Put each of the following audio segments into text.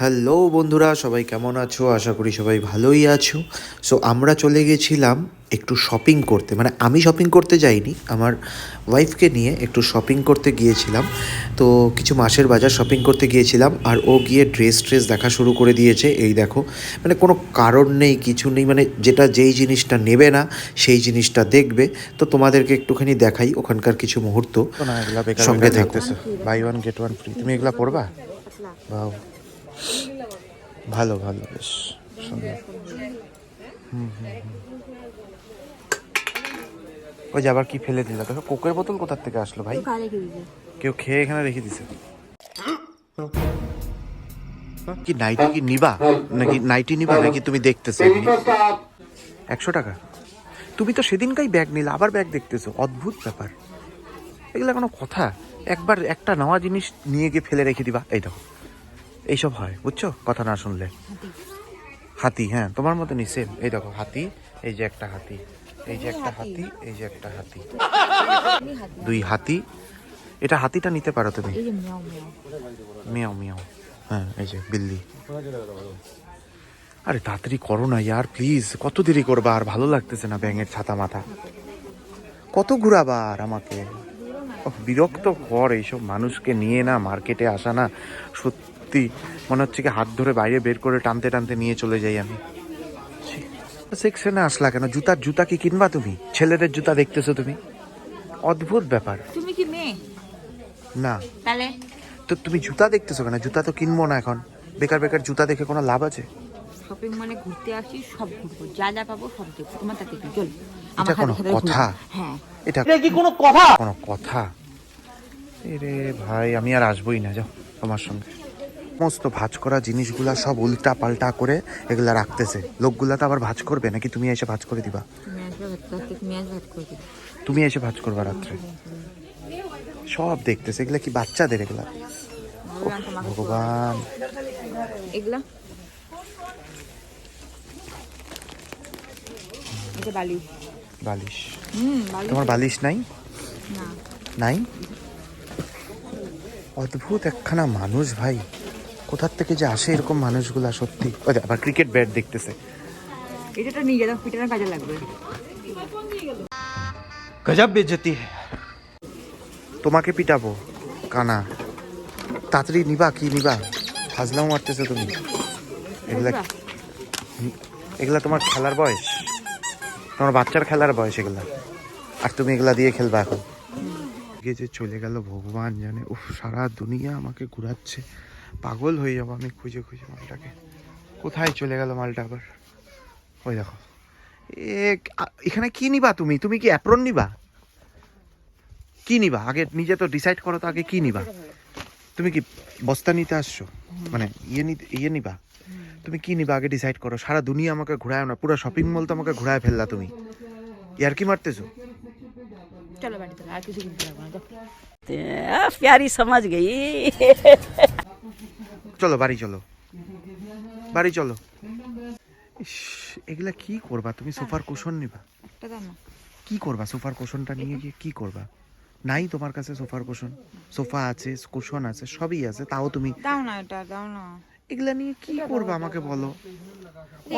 Hello বন্ধুরা সবাই কেমন আছো? আশা করি সবাই ভালোই আছো। সো আমরা চলে গেছিলাম একটু শপিং করতে। মানে আমি শপিং করতে যাইনি আমার ওয়াইফকে নিয়ে একটু শপিং করতে গিয়েছিলাম। তো কিছু মাসের বাজার শপিং করতে গিয়েছিলাম আর ও গিয়ে ড্রেস ট্রেস দেখা শুরু করে দিয়েছে। এই দেখো মানে কোনো কারণ নেই কিছু নেই মানে যেটা যেই জিনিসটা নেবে না সেই জিনিসটা দেখবে। তো তোমাদেরকে একটুখানি দেখাই ওখানকার কিছু মুহূর্ত। সঙ্গে বেকার থাকো। দেখতেছো। Buy one get one free তুমি এগুলা পড়বা বাও ভালো ভালো বেশ সুন্দর। হুম, হুম, হুম। ওই যে আবার কি ফেলে দিলা? দেখো কোকের বোতল কোথার থেকে আসলো ভাই? কেউ খেয়ে এখানে রেখে দিছে। কি নাইটি কি নিবা? নাকি নাইটি নিবা নাকি তুমি দেখতেছো একশো টাকা। তুমি তো সেদিনকাই ব্যাগ নিলে আবার ব্যাগ দেখতেছো। অদ্ভুত ব্যাপার। এগুলো কোনো কথা। একবার একটা নেওয়া জিনিস নিয়ে গিয়ে ফেলে রেখে দিবা। এই দেখো। এইসব হয় বুঝছ? কথা না শুনলে। হাতি। হ্যাঁ তোমার মতনই সেম এই দেখো হাতি এই যে একটা হাতি এই যে একটা হাতি এই যে একটা হাতি। দুই হাতি। এটা হাতিটা নিতে পারো তুমি। মিয়াও মিয়াও। হ্যাঁ এই যে বিল্লি। আরে তাড়াতাড়ি করো না ইয়ার প্লিজ কত দেরি করবা আর ভালো লাগতেছে না ব্যাঙের ছাতা মাথা। কত ঘুরাবা আর আমাকে? বিরক্ত কর এইসব মানুষকে নিয়ে না মার্কেটে আসা না। সত্যি মনে হচ্ছে কি হাত ধরে বাইরে বের করে টানতে টানতে নিয়ে চলে যাই আমি। সেকশনে আসলা কেন? জুতার জুতা কি কিনবা তুমি? ছেলেদের জুতা দেখতেছো তুমি? অদ্ভুত ব্যাপার। তুমি কি মেয়ে? না। তাহলে? তো তুমি জুতা দেখতেছো কেন? জুতা তো কিনবো না এখন। বেকার বেকার জুতা দেখে কোনো লাভ আছে? শপিং মানে ঘুরতে আসি সব ঘুরবো। যা যা পাবো সব দেখব। তোমার তাতে কি? চল এটা কোনো কথা? হ্যাঁ। এটা কি কোনো কথা? কোনো কথা? এরে ভাই আমি আর আসবোই না যাও তোমার সঙ্গে। সমস্ত ভাজ করা জিনিসগুলা সব উল্টা পাল্টা করে এগুলা রাখতেছে। লোকগুলা তো আবার ভাজ করবে নাকি তুমি এসে ভাজ করে দিবা? তুমি এসে ভাজ করবা রাত্রে? সব দেখতেছে এগুলা কি বাচ্চাদের এগুলা? ভগবান। এগুলা? বালিশ। তোমার বালিশ নাই? নাই? অদ্ভুত একখানা মানুষ ভাই। কোথার থেকে যে আসে এরকম মানুষগুলা সত্যি? ওই দেখ, আবার ক্রিকেট ব্যাট দেখতেছে। এটা নিয়ে যাও পিটানোর কাজে লাগবে। গজব বেজতি তোমাকে পিটাবো কানা। তাড়াতাড়ি নিবা কি নিবা? ফাজলাও মারতেছো তুমি। এগুলা এগুলা তোমার খেলার বয়স। তোমার বাচ্চার খেলার বয়স এগুলা। আর তুমি এগুলা দিয়ে খেলবা এখন। যে চলে গেল ভগবান জানে। উফ সারা দুনিয়া আমাকে ঘুরাচ্ছে। পাগল হয়ে যাব আমি, খুঁজে খুঁজে মালটাকে। কোথায় চলে গেল মালটা আবার? ওই দেখো। এ এখানে কি নিবা তুমি? তুমি কি অ্যাপ্রন নিবা? কি নিবা? আগে নিজে তো ডিসাইড করো তো আগে কি নিবা? তুমি কি বস্তা নিতে আসছো? মানে ইয়ে নিতে ইয়ে নিবা? তুমি কি নিবা আগে ডিসাইড করো? সারা দুনিয়া আমাকে ঘোরায় না পুরো শপিং মল তো আমাকে ঘোরায় ফেললা তুমি। ইয়ার কি মারতেছো? চলো বাড়িতে, আর কিছু কিনতে পারব না চলো বাড়ি চলো। বাড়ি চলো। ইস, এগুলা কি করবা? তুমি সোফার কুশন নিবা। কি করবা? সোফার কুশনটা নিয়ে গিয়ে কি করবা? নাই তোমার কাছে সোফার কুশন? সোফা আছে কুশন আছে সবই আছে তাও তুমি দাও না এটা দাও না। এগুলা নিয়ে কি করবা আমাকে বলো?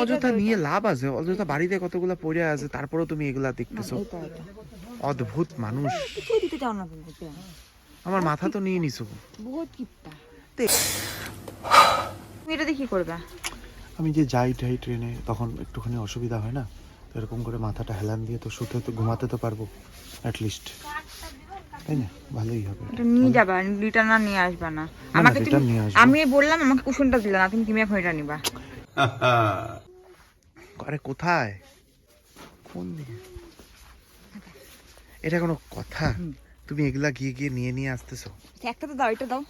অযথা নিয়ে লাভ আছে অযথা বাড়িতে কতগুলো পড়ে আছে তারপরেও তুমি এগুলা দেখতেছো। অদ্ভুত মানুষ? আমার মাথা তো নিয়ে নিছো। বহুত দেখ। তুমি এটা দিয়ে কি করবে? আমি যে যাই টাই ট্রেনে তখন একটুখানি অসুবিধা হয় না? তো এরকম করে মাথাটা হেলান দিয়ে তো শুতে তো ঘুমাতে তো পারব অ্যাটলিস্ট তাই না? ভালোই হবে। এটা নিয়ে যাবা আর নিয়ে আসবা না। না, আমাকে তুমি। আমি বললাম আমাকে কুশনটা দিলা না তুমি তুমি এখন এটা নিবা? আরে কোথায়? কোন দিকে? এটা কোনো কথা? তুমি এগুলা গিয়ে গিয়ে নিয়ে নিয়ে আসতেছো? একটা তো দাও এটা দাও।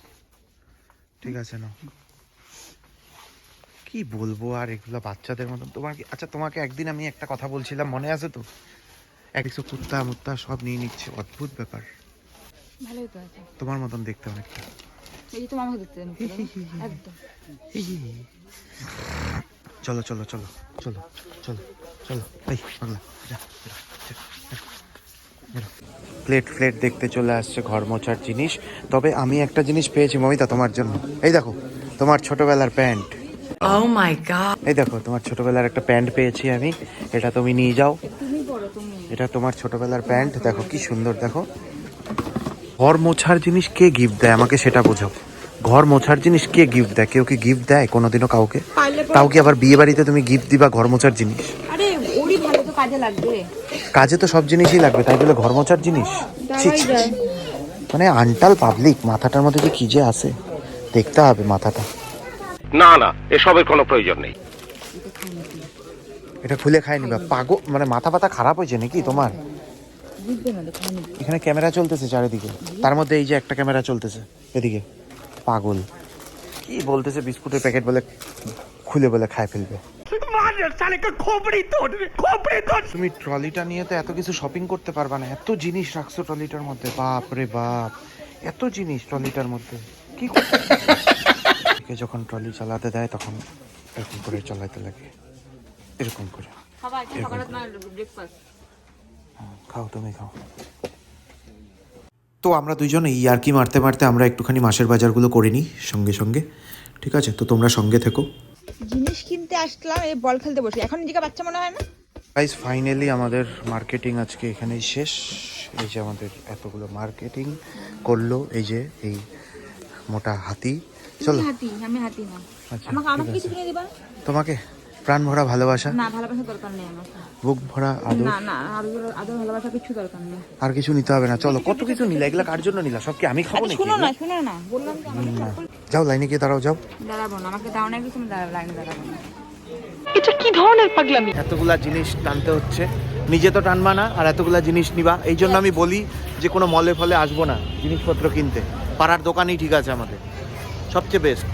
ঠিক আছে না কি বলব আর এগুলো বাচ্চাদের মতন? তোমার কি আচ্ছা তোমাকে একদিন আমি একটা কথা বলছিলাম মনে আছে তো? এক কিছু কুত্তা মুত্তা সব নিয়ে নিচ্ছে অদ্ভুত ব্যাপার। ভালোই তো আছে। তোমার মতন দেখতে অনেকটা এই তোমার আমাকে দেখতে একদম। চলো চলো চলো চলো চলো চলো। এই পাগলা যা প্লেট ফ্লেট দেখতে চলে আসছে ঘর মোছার জিনিস। তবে আমি একটা জিনিস পেয়েছি মমিতা তোমার জন্য। এই দেখো তোমার ছোটবেলার প্যান্ট। Oh my god. এই দেখো তোমার ছোটবেলার একটা প্যান্ট পেয়েছি আমি। এটা তুমি নিয়ে যাও। তুমি বড় তুমি। এটা তোমার ছোটবেলার প্যান্ট। দেখো কি সুন্দর দেখো। ঘর মোছার জিনিস কে গিফট দেয়? আমাকে সেটা বোঝাও। ঘর মোছার জিনিস কে গিফট দেয়? কেউ কি গিফট দেয় কোনোদিনও কাউকে? তাও কি আবার বিয়ে বাড়িতে তুমি গিফট দিবা ঘর মোছার জিনিস? আরে ওরই ভালো তো কাজে লাগবে। কাজে তো সব জিনিসই লাগবে তাই বলে ঘর মোছার জিনিস। মানে আনটাল পাবলিক মাথাটার মধ্যে যে কি যে আছে দেখতে হবে মাথাটা। না না এসবের কোনো প্রয়োজন নেই। এটা খুলে খায়নি বা পাগো মানে মাথা পাতা খারাপ হয়েছে নাকি তোমার? এখানে ক্যামেরা চলতেছে চারিদিকে। তার মধ্যে এই যে একটা ক্যামেরা চলতেছে এদিকে। পাগল। কি বলতেছে বিস্কুটের প্যাকেট বলে খুলে বলে খায় ফেলবে। তুমি ট্রলিটা নিয়ে তো এত কিছু শপিং করতে পারবা না। এত জিনিস রাখছো ট্রলিটার মধ্যে। বাপ রে বাপ। এত জিনিস ট্রলিটার মধ্যে। কি একে যখন ট্রলি চালাতে দেয় তখন এরকম করে চালাতে লাগে। এরকম করে। ব্রেকফাস্ট খাও তুমি খাও। তো আমরা দুজন এই আর কি মারতে মারতে আমরা একটুখানি মাসের বাজারগুলো করে নিই সঙ্গে সঙ্গে। ঠিক আছে? তো তোমরা সঙ্গে থেকো। জিনিস কিনতে আসলাম এই বল খেলতে বসে। এখন নিজেকে বাচ্চা মনে হয় না? গাইজ ফাইনালি আমাদের মার্কেটিং আজকে এখানেই শেষ। এই যে আমাদের এতগুলো মার্কেটিং করল এই যে এই মোটা হাতি। চলো। হাতি আমি হাতি না। আচ্ছা আমাকে আমাকে কিছু কিনে দিবা? তোমাকে প্রাণ ভরা ভালোবাসা? না ভালোবাসা দরকার নেই আমার। বুক ভরা আদর? না না আদর আদর ভালোবাসা কিছু দরকার নেই। আর কিছু নিতে হবে না। চলো কত কিছু নিলা? এগুলা কার জন্য নিলা? সব কি আমি খাব নাকি? শুনো না শুনো না। বললাম তো আমাকে যাও লাইনে গিয়ে দাঁড়াও যাও। দাঁড়াবো না আমাকে দাও না কিছু লাইনে দাঁড়াবো না। এতগুলা জিনিস টানতে হচ্ছে। নিজে তো টানবা না আর এতগুলা জিনিস নিবা। এই জন্য আমি বলি যে কোনো মলে ফলে আসব না জিনিসপত্র কিনতে। পাড়ার দোকানই ঠিক আছে আমাদের। সবচেয়ে বেস্ট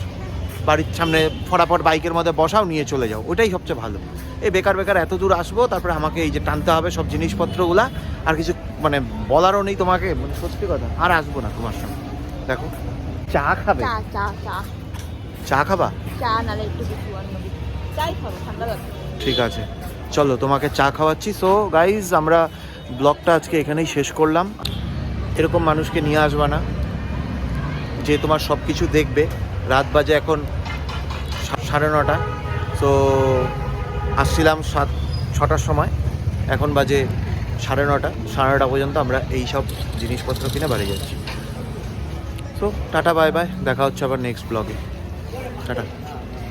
বাড়ির সামনে ফটাফট বাইকের মধ্যে বসাও নিয়ে চলে যাও। ওটাই সবচেয়ে ভালো। এই বেকার বেকার এত দূর আসব তারপরে আমাকে এই যে টানতে হবে সব জিনিসপত্রগুলা। আর কিছু মানে বলারও নেই তোমাকে মানে সত্যি কথা আর আসব না তোমার সঙ্গে দেখো চা খাবে? চা খাবা? চা নালে একটু কিছু চাই খাব ঠান্ডা ঠিক আছে। চলো তোমাকে চা খাওয়াচ্ছি। সো গাইজ আমরা ব্লগটা আজকে এখানেই শেষ করলাম। এরকম মানুষকে নিয়ে আসবা না। যে তোমার সব কিছু দেখবে, রাত বাজে এখন সাড়ে নটা। তো আসছিলাম সাত, ছটার সময়, এখন বাজে সাড়ে নটা সাড়ে নটা পর্যন্ত আমরা এই সব জিনিসপত্র কিনে বাড়ি যাচ্ছি। তো টাটা বাই বাই দেখা হচ্ছে আবার নেক্সট ব্লগে টাটা।